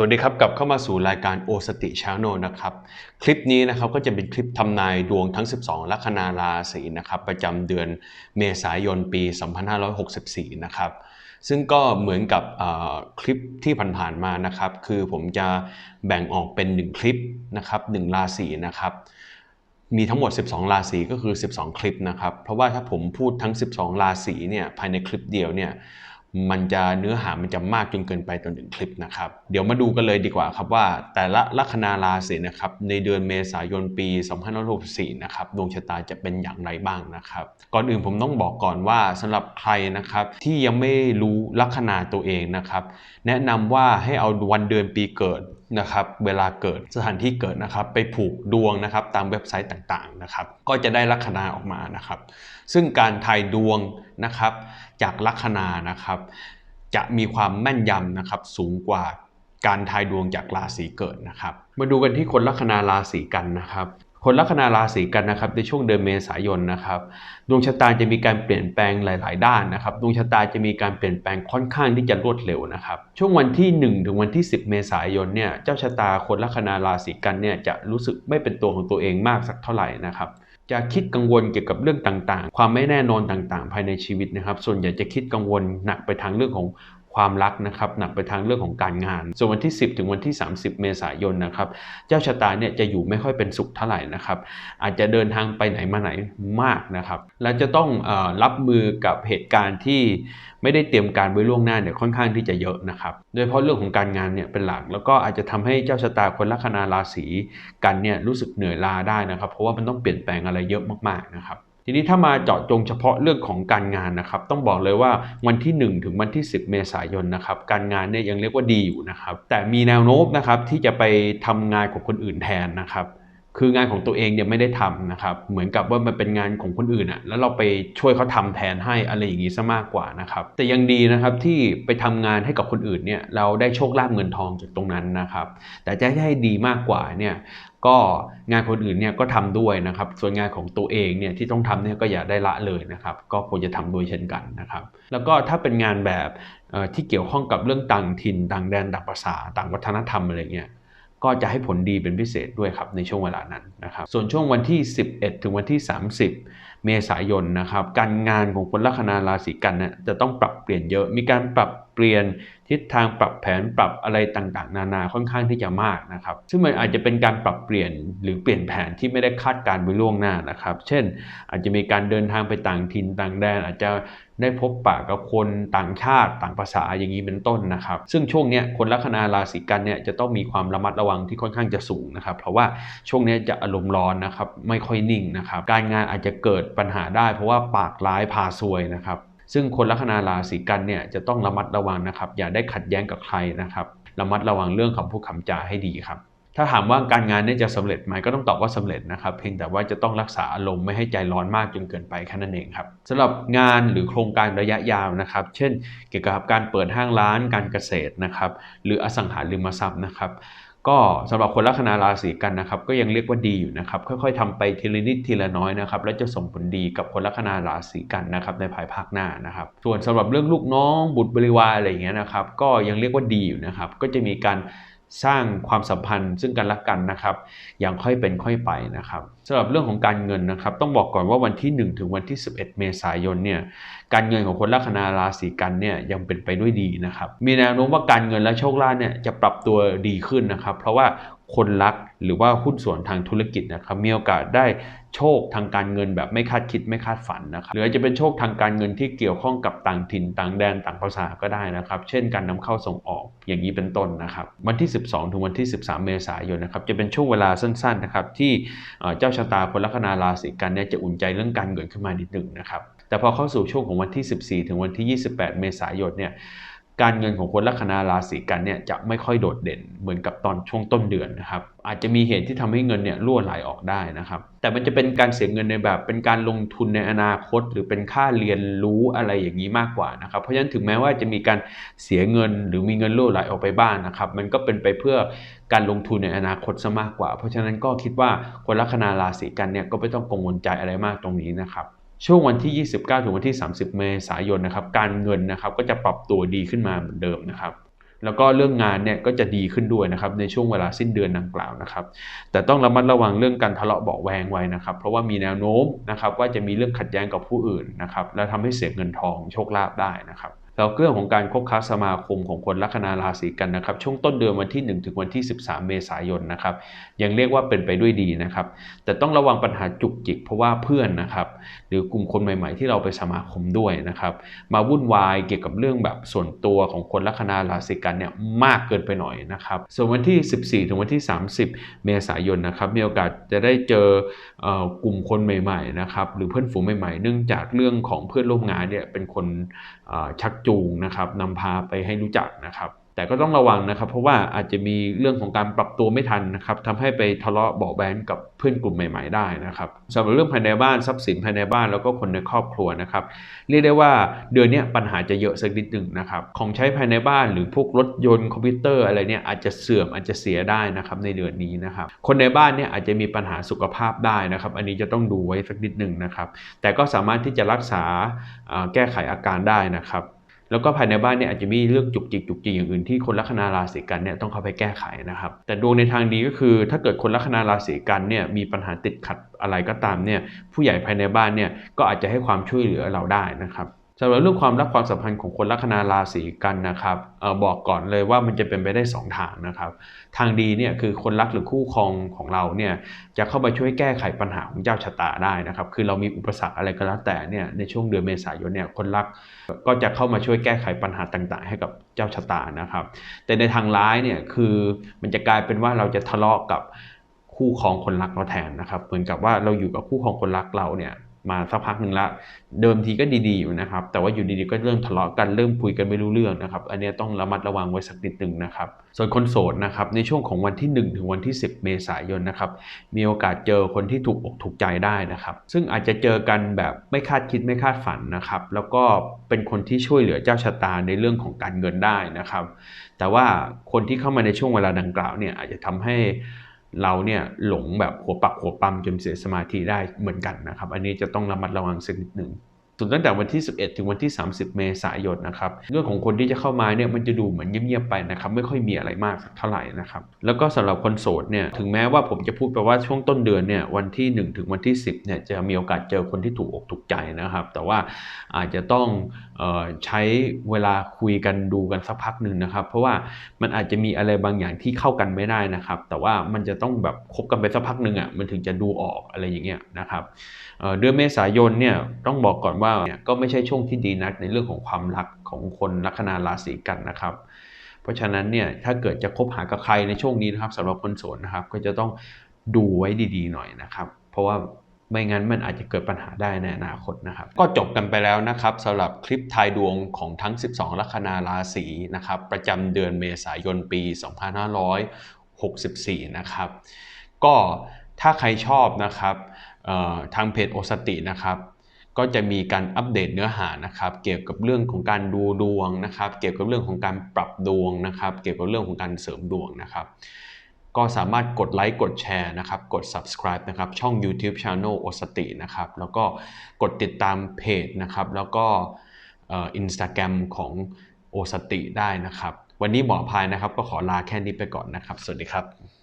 สวัสดีครับกลับเข้ามาสู่รายการโอสติชาโนนะครับ คลิปนี้นะครับก็จะเป็นคลิปทำนายดวงทั้ง 12 ลัคนาราศีนะครับประจำเดือนเมษายนปี 2564 นะครับซึ่งก็เหมือนกับคลิปที่ผ่านๆมานะครับ คือผมจะแบ่งออกเป็น 1 คลิปนะครับ1ราศีนะครับมีทั้งหมด 12 ราศีก็คือ 12 คลิปนะครับ เพราะว่าถ้าผมพูดทั้ง 12 ราศีเนี่ยภายในคลิปเดียวเนี่ย มันจะเนื้อหามันจะมากจนเกินไปต่อหนึ่งคลิปนะครับ เดี๋ยวมาดูกันเลยดีกว่าครับว่า แต่ละลัคนาราศีนะครับในเดือนเมษายนปี 2564 นะครับดวงชะตาจะเป็นอย่างไรบ้างนะครับ ก่อนอื่นผมต้องบอกก่อนว่าสำหรับใครนะครับที่ยังไม่รู้ลัคนาตัวเองนะครับ แนะนำว่าให้เอาวันเดือนปีเกิด นะครับเวลาเกิดสถานที่เกิดนะครับ ไปผูกดวงนะครับตามเว็บไซต์ต่างๆนะครับ ก็จะได้ลัคนาออกมานะครับ ซึ่งการทายดวงนะครับ จากลัคนานะครับ จะมีความแม่นยำนะครับสูงกว่าการทายดวงจากราศีเกิดนะครับ มาดูกันที่คนลัคนาราศีกันนะครับ คนลัคนาราศีกันนะครับในช่วงเดือนเมษายนนะครับดวงชะตาจะมีการเปลี่ยนแปลงหลาย ๆ ด้านนะครับดวงชะตาจะมีการเปลี่ยนแปลงค่อนข้างที่จะรวดเร็วนะครับช่วงวันที่ 1 ถึงวันที่ 10 เมษายนเนี่ยเจ้าชะตาคนลัคนาราศีกันเนี่ยจะรู้สึกไม่เป็นตัวของตัวเองมากสักเท่าไหร่นะครับจะคิดกังวลเกี่ยวกับเรื่องต่างๆ ความไม่แน่นอนต่างๆ ภายในชีวิตนะครับ ส่วนใหญ่จะคิดกังวลหนักไปทางเรื่องของ ความรักนะครับหนักไปทางเรื่องของการงาน ส่วนวันที่ 10 ถึงวันที่ 30 เมษายนนะครับเจ้าชะตาเนี่ยจะอยู่ไม่ค่อยเป็นสุขเท่าไหร่นะครับอาจจะเดินทางไปไหนมาไหนมากนะครับและจะต้องอรับมือกับเหตุการณ์ที่ไม่ได้เตรียมการไว้ล่วงหน้าเนี่ยค่อนข้างที่จะเยอะนะครับโดยเฉพาะเรื่องของการงานเนี่ยเป็นหลักแล้วก็อาจจะทำให้เจ้าชะตาคนลัคนาราศีกันเนี่ยรู้สึกเหนื่อยล้าได้นะครับ เพราะว่ามันต้องเปลี่ยนแปลงอะไรเยอะมากๆนะครับ ทีนี้ถ้ามาเจาะจงเฉพาะเรื่องของการงานนะครับ ต้องบอกเลยว่าวันที่ 1 ถึงวันที่ 10 เมษายนนะครับ การงานเนี่ยยังเรียกว่าดีอยู่นะครับ แต่มีแนวโน้มนะครับที่จะไปทำงานของคนอื่นแทนนะครับ คืองานของตัวเองเนี่ยไม่ได้ทำนะครับ เหมือนกับว่ามันเป็นงานของคนอื่นอะแล้วเราไปช่วยเขาทำแทนให้อะไรอย่างนี้ซะมากกว่านะครับ แต่ยังดีนะครับที่ไปทำงานให้กับคนอื่นเนี่ยเราได้โชคลาภเงินทองจากตรงนั้นนะครับ แต่จะให้ดีมากกว่าเนี่ยก็งานคนอื่นเนี่ยก็ทำด้วยนะครับ ส่วนงานของตัวเองเนี่ยที่ต้องทำเนี่ยก็อย่าได้ละเลยนะครับ ก็ควรจะทำด้วยเช่นกันนะครับ แล้วก็ถ้าเป็นงานแบบที่เกี่ยวข้องกับเรื่องต่างถิ่นต่างแดนต่างภาษาต่างวัฒนธรรมอะไรเงี้ย ก็จะให้ผลดีเป็นพิเศษด้วยครับในช่วงเวลานั้นนะครับ ส่วนช่วงวันที่ 11 ถึงวันที่ 30 เมษายนนะครับ การงานของคนลัคนาราศีกันเนี่ยจะต้องปรับเปลี่ยนเยอะ มีการปรับเปลี่ยนทิศทางปรับแผนปรับอะไรต่างๆ นานาค่อนข้างที่จะมากนะครับ ซึ่งมันอาจจะเป็นการปรับเปลี่ยนหรือเปลี่ยนแผนที่ไม่ได้คาดการไว้ล่วงหน้านะครับ เช่น อาจจะมีการเดินทางไปต่างถิ่นต่างแดนอาจจะ ได้พบปะกับคนต่างชาติต่างภาษาอย่างนี้เป็นต้นนะครับ ซึ่งช่วงนี้คนลัคนาราศีกันเนี่ยจะต้องมีความระมัดระวังที่ค่อนข้างจะสูงนะครับ เพราะว่าช่วงนี้จะอารมณ์ร้อนนะครับไม่ค่อยนิ่งนะครับ การงานอาจจะเกิดปัญหาได้ เพราะว่าปากร้ายพาซวยนะครับซึ่งคนลัคนาราศีกันเนี่ยจะต้องระมัดระวังนะครับ อย่าได้ขัดแย้งกับใครนะครับ ระมัดระวังเรื่องคำพูดคำจาให้ดีครับ ถ้าถามว่าการงานเนี่ยจะสำเร็จไหมก็ต้องตอบว่าสำเร็จนะครับ เพียงแต่ว่าจะต้องรักษาอารมณ์ไม่ให้ใจร้อนมากจนเกินไปแค่นั้นเองครับสำหรับงานหรือโครงการระยะยาวนะครับ เช่น เกี่ยวกับการเปิดห้างร้านการเกษตรนะครับหรืออสังหาริมทรัพย์นะครับก็สำหรับคนลัคนาราศีกันนะครับก็ยังเรียกว่าดีอยู่นะครับค่อยๆทำไปทีละนิดทีละน้อยนะครับและจะส่งผลดีกับคนลัคนาราศีกันนะครับในภายภาคหน้านะครับ ส่วนสำหรับเรื่องลูกน้องบุตรบริวารอะไรอย่างเงี้ยนะครับก็ยังเรียกว่าดีอยู่นะครับก็จะมีการ สร้างความสัมพันธ์ซึ่งกันและกันนะครับ อย่างค่อยเป็นค่อยไปนะครับสำหรับเรื่องของการเงินนะครับ ต้องบอกก่อนว่าวันที่ 1 ถึงวันที่ 11 เมษายนเนี่ยการเงินของคนลัคนาราศีกันเนี่ยยังเป็นไปด้วยดีนะครับ มีแนวโน้มว่าการเงินและโชคลาภเนี่ยจะปรับตัวดีขึ้นนะครับ เพราะว่า คนรักหรือว่าหุ้นส่วนทางธุรกิจนะครับมีโอกาสได้โชคทางการเงินแบบไม่คาดคิดไม่คาดฝันนะครับหรืออาจจะเป็นโชคทางการเงินที่เกี่ยวข้องกับต่างถิ่นต่างแดนต่างภาษาก็ได้นะครับ เช่นการนำเข้าส่งออกอย่างนี้เป็นต้นนะครับ วันที่ 12 ถึงวันที่ 13 เมษายนนะครับจะเป็นช่วงเวลาสั้นๆนะครับที่เอ่อเจ้าชะตาคนลัคนาราศีกันเนี่ยจะอุ่นใจเรื่องการเงินขึ้นมานิดหนึ่งนะครับแต่พอเข้าสู่ช่วงของวันที่ 14 ถึงวันที่ 28 เมษายนเนี่ย การเงินของคนลัคนาราศีกันเนี่ยจะไม่ค่อยโดดเด่นเหมือนกับตอนช่วงต้นเดือนนะครับอาจจะมีเหตุที่ทำให้เงินเนี่ยรั่วไหลออกได้นะครับแต่มันจะเป็นการเสียเงินในแบบเป็นการลงทุนในอนาคต หรือเป็นค่าเรียนรู้อะไรอย่างนี้มากกว่านะครับเพราะฉะนั้นถึงแม้ว่าจะมีการเสียเงินหรือมีเงินรั่วไหลออกไปบ้างนนะครับมันก็เป็นไปเพื่อการลงทุนในอนาคตซะมากกว่า เพราะฉะนั้นก็คิดว่าคนลัคนาราศีกันเนี่ยก็ไม่ต้องกังวลใจอะไรมากตรงนี้นะครับ ช่วงวันที่ 29 ถึงวันที่ 30 เมษายนนะครับ การเงินนะครับก็จะปรับตัวดีขึ้นมาเหมือนเดิมนะครับ แล้วก็เรื่องงานเนี่ยก็จะดีขึ้นด้วยนะครับในช่วงเวลาสิ้นเดือนดังกล่าวนะครับ แต่ต้องระมัดระวังเรื่องการทะเลาะเบาแวงไว้นะครับ เพราะว่ามีแนวโน้มนะครับว่าจะมีเรื่องขัดแย้งกับผู้อื่นนะครับ และทำให้เสียเงินทองโชคลาภได้นะครับ แล้วเรื่องของการคบค้าสมาคมของคนลัคนาราศีกันนะครับ ช่วงต้นเดือนวันที่ 1 ถึงวันที่ 13 เมษายนนะครับ ยังเรียกว่าเป็นไปด้วยดีนะครับ แต่ต้องระวังปัญหาจุกจิกเพราะว่าเพื่อนนะครับ หรือกลุ่มคนใหม่ ๆ ที่เราไปสมาคมด้วยนะครับ มาวุ่นวายเกี่ยวกับเรื่องแบบส่วนตัวของคนลัคนาราศีกันเนี่ยมากเกินไปหน่อยนะครับ ส่วนวันที่ 14 ถึงวันที่ 30 เมษายนนะครับมีโอกาสจะได้เจอกลุ่มคนใหม่ ๆ นะครับ หรือเพื่อนฝูงใหม่ ๆ เนื่องจากเรื่องของเพื่อนร่วมงานเนี่ยเป็นคนชักจูจูงนะครับนำพาไปให้รู้จักนะครับแต่ก็ต้องระวังนะครับ เพราะว่าอาจจะมีเรื่องของการปรับตัวไม่ทันนะครับทำให้ไปทะเลาะเบาแบนกับเพื่อนกลุ่มใหม่ ๆ ได้นะครับสำหรับเรื่องภายในบ้านทรัพย์สินภายในบ้านแล้วก็คนในครอบครัวนะครับเรียกได้ว่าเดือนนี้ปัญหาจะเยอะสักนิดหนึ่งนะครับของใช้ภายในบ้านหรือพวกรถยนต์คอมพิวเตอร์อะไรเนี่ยอาจจะเสื่อมอาจจะเสียได้นะครับในเดือนนี้นะครับคนในบ้านเนี่ยอาจจะมีปัญหาสุขภาพได้นะครับ อันนี้จะต้องดูไว้สักนิดหนึ่งนะครับแต่ก็สามารถที่จะรักษาแก้ไขอาการได้นะครับ แล้วก็ภายในบ้านเนี่ยอาจจะมีเรื่องจุกจิกจุกจิกอย่างอื่นที่คนลัคนาราศีกันเนี่ยต้องเข้าไปแก้ไขนะครับ แต่ดวงในทางดีก็คือ ถ้าเกิดคนลัคนาราศีกันเนี่ยมีปัญหาติดขัดอะไรก็ตามเนี่ยผู้ใหญ่ภายในบ้านเนี่ยก็อาจจะให้ความช่วยเหลือเราได้นะครับ สำหรับเรื่องความรักความสัมพันธ์ของคนลัคนาราศีกันนะครับออบอกก่อนเลยว่ามันจะเป็นไปได้ 2 ทางนะครับ ทางดีเนี่ยคือคนรักหรือคู่ครองของเราเนี่ยจะเข้ามาช่วยแก้ไขปัญหาของเจ้าชะตาได้นะครับ คือเรามีอุปสรรคอะไรก็แล้วแต่เนี่ยในช่วงเดือนเมษายนเนี่ยคนรักก็จะเข้ามาช่วยแก้ไขปัญหาต่างๆ ให้กับเจ้าชะตานะครับ แต่ในทางร้ายเนี่ยคือมันจะกลายเป็นว่าเราจะทะเลาะกับคู่ครองคนรักเราแทนนะครับ เหมือนกับว่าเราอยู่กับคู่ครองคนรักเราเนี่ย มาสักพักหนึ่งละ เดิมทีก็ดีๆอยู่นะครับ แต่ว่าอยู่ดีๆก็เริ่มทะเลาะกันเริ่มคุยกันไม่รู้เรื่องนะครับ อันนี้ต้องระมัดระวังไว้สักนิดหนึ่งนะครับ ส่วนคนโสดนะครับในช่วงของวันที่ 1 ถึงวันที่ 10 เมษายนนะครับมีโอกาสเจอคนที่ถูกอกถูกใจได้นะครับ ซึ่งอาจจะเจอกันแบบไม่คาดคิดไม่คาดฝันนะครับ แล้วก็เป็นคนที่ช่วยเหลือเจ้าชะตาในเรื่องของการเงินได้นะครับ แต่ว่าคนที่เข้ามาในช่วงเวลาดังกล่าวเนี่ยอาจจะทำให้ เราเนี่ยหลงแบบหัวปักหัวปั๊มจนเสียสมาธิได้เหมือนกันนะครับ อันนี้จะต้องระมัดระวังสักนิดหนึ่ง ส่วนตั้งแต่วันที่ 11 ถึงวันที่ 30 เมษายนนะครับเรื่องของคนที่จะเข้ามาเนี่ยมันจะดูเหมือนเงียบๆไปนะครับไม่ค่อยมีอะไรมากสักเท่าไหร่นะครับแล้วก็สำหรับคนโสดเนี่ยถึงแม้ว่าผมจะพูดไปว่าช่วงต้นเดือนเนี่ยวันที่ 1 ถึงวันที่ 10เนี่ยจะมีโอกาสเจอคนที่ถูกอกถูกใจนะครับ แต่ว่าอาจจะต้องออใช้เวลาคุยกันดูกันสักพักหนึ่งนะครับ เพราะว่ามันอาจจะมีอะไรบางอย่างที่เข้ากันไม่ได้นะครับ แต่ว่ามันจะต้องแบบคบกันไปสักพักหนึ่งอะมันถึงจะดูออกอะไรอย่างเงี้ยนะครับเดือนเมษายนเนี่ยต้องบอกก่อนว่าเนี่ยก็ไม่ใช่ช่วงที่ดีนักในเรื่องของความรักของคนลัคนาราศีกันนะครับ เพราะฉะนั้นเนี่ยถ้าเกิดจะคบหากับใครในช่วงนี้นะครับสำหรับคนโสดนะครับ ก็จะต้องดูไว้ดีๆหน่อยนะครับ เพราะว่าไม่งั้นมันอาจจะเกิดปัญหาได้ในอนาคตนะครับ ก็จบกันไปแล้วนะครับสำหรับคลิปทายดวงของทั้ง 12 ลัคนาราศีนะครับ ประจำเดือนเมษายนปี 2564 นะครับ ก็ถ้าใครชอบนะครับทางเพจโอสตินะครับ ก็จะมีการอัปเดตเนื้อหานะครับ เกี่ยวกับเรื่องของการดูดวงนะครับ เกี่ยวกับเรื่องของการปรับดวงนะครับ เกี่ยวกับเรื่องของการเสริมดวงนะครับ ก็สามารถกดไลค์กดแชร์นะครับ กด subscribe นะครับช่อง YouTube Channel โอสตินะครับ แล้วก็กดติดตามเพจนะครับ แล้วก็อินสตาแกรมของโอสติได้นะครับ วันนี้หมอพายนะครับก็ขอลาแค่นี้ไปก่อนนะครับ สวัสดีครับ